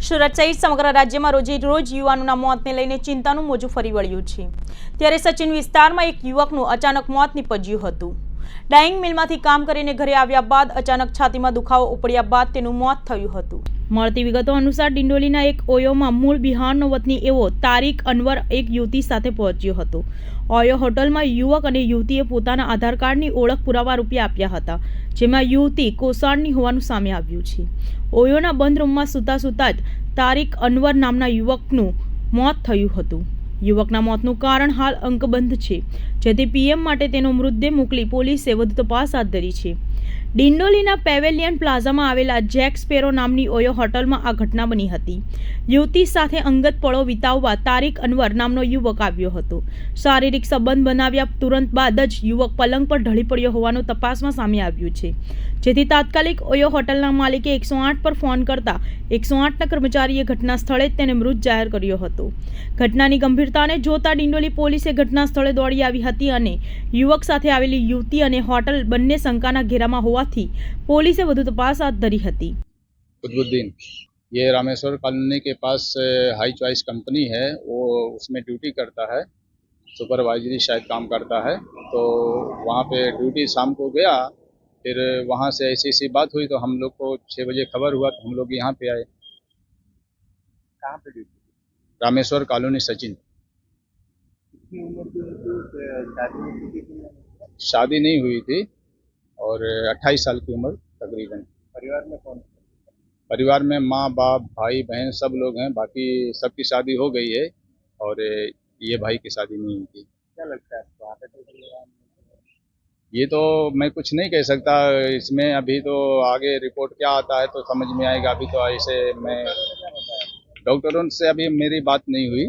સુરત સહિત સમગ્ર રાજ્યમાં રોજે રોજ યુવાનોના મોતને લઈને ચિંતાનું મોજું ફરી વળ્યું છે. ત્યારે સચિન વિસ્તારમાં એક યુવકનું અચાનક મોત નીપજ્યું હતું. ડાઇંગ મિલમાંથી કામ કરીને ઘરે આવ્યા બાદ અચાનક છાતીમાં દુખાવો ઉપડ્યા બાદ તેનું મોત થયું હતું. મળતી વિગતો અનુસાર ડિંડોલીના એક ઓયોમાં મૂળ બિહારનો વતની એવો તારીક અનવર એક યુવતી સાથે પહોંચ્યો હતો. ઓયો હોટલમાં યુવક અને યુવતીએ પોતાના આધાર કાર્ડની ઓળખ પુરાવા રૂપિયા આપ્યા હતા, જેમાં યુવતી કોસાળની હોવાનું સામે આવ્યું છે. ઓયોના બંધ રૂમમાં સૂતા સૂતા જ તારીક અનવર નામના યુવકનું મોત થયું હતું. યુવકના મોતનું કારણ હાલ અંકબંધ છે. જેથી પીએમ માટે તેનો મૃતદેહ મોકલી પોલીસે વધુ તપાસ હાથ ધરી છે. ડિંડોલીના પેવેલિયન પ્લાઝામાં આવેલા જેક સ્પેરો નામની ઓયો હોટલમાં આ ઘટના બની હતી. યુવતી સાથે અંગત પળો વિતાવવા તારીક અનવર નામનો યુવક આવ્યો હતો. શારીરિક સંબંધ બનાવ્યા તુરંત બાદ જ યુવક પલંગ પર ઢળી પડ્યો હોવાનું તપાસમાં સામે આવ્યું છે. જેથી તાત્કાલિક ઓયો હોટલના માલિકે એકસો આઠ પર ફોન કરતા એકસો આઠના કર્મચારીએ ઘટના સ્થળે જ તેને મૃત જાહેર કર્યો હતો. ઘટનાની ગંભીરતાને જોતા ડિંડોલી પોલીસે ઘટના સ્થળે દોડી આવી હતી અને યુવક સાથે આવેલી યુવતી અને હોટલ બંને શંકાના ઘેરામાં હોવાથી પોલીસે વધુ તપાસ હાથ ધરી હતી कुतुबुद्दीन ये रामेश्वर कॉलोनी के पास अ, हाई चॉइस कंपनी है वो उसमें ड्यूटी करता है सुपरवाइजरी शायद काम करता है तो वहाँ पे ड्यूटी शाम को गया फिर वहाँ से ऐसी ऐसी बात हुई तो हम लोग को छः बजे खबर हुआ तो हम लोग यहाँ पे आए कहाँ पे ड्यूटी रामेश्वर कॉलोनी सचिन कितनी उम्र की उनकी अ, शादी हुई थी कि शादी नहीं हुई थी और अट्ठाईस साल की उम्र तकरीबन। परिवार में कौन परिवार में माँ बाप भाई बहन सब लोग हैं बाकी सबकी शादी हो गई है और ये भाई की शादी नहीं हुई थी। क्या लगता है आपको? ये तो मैं कुछ नहीं कह सकता इसमें अभी तो आगे रिपोर्ट क्या आता है तो समझ में आएगा अभी तो ऐसे मैं डॉक्टरों से अभी मेरी बात नहीं हुई।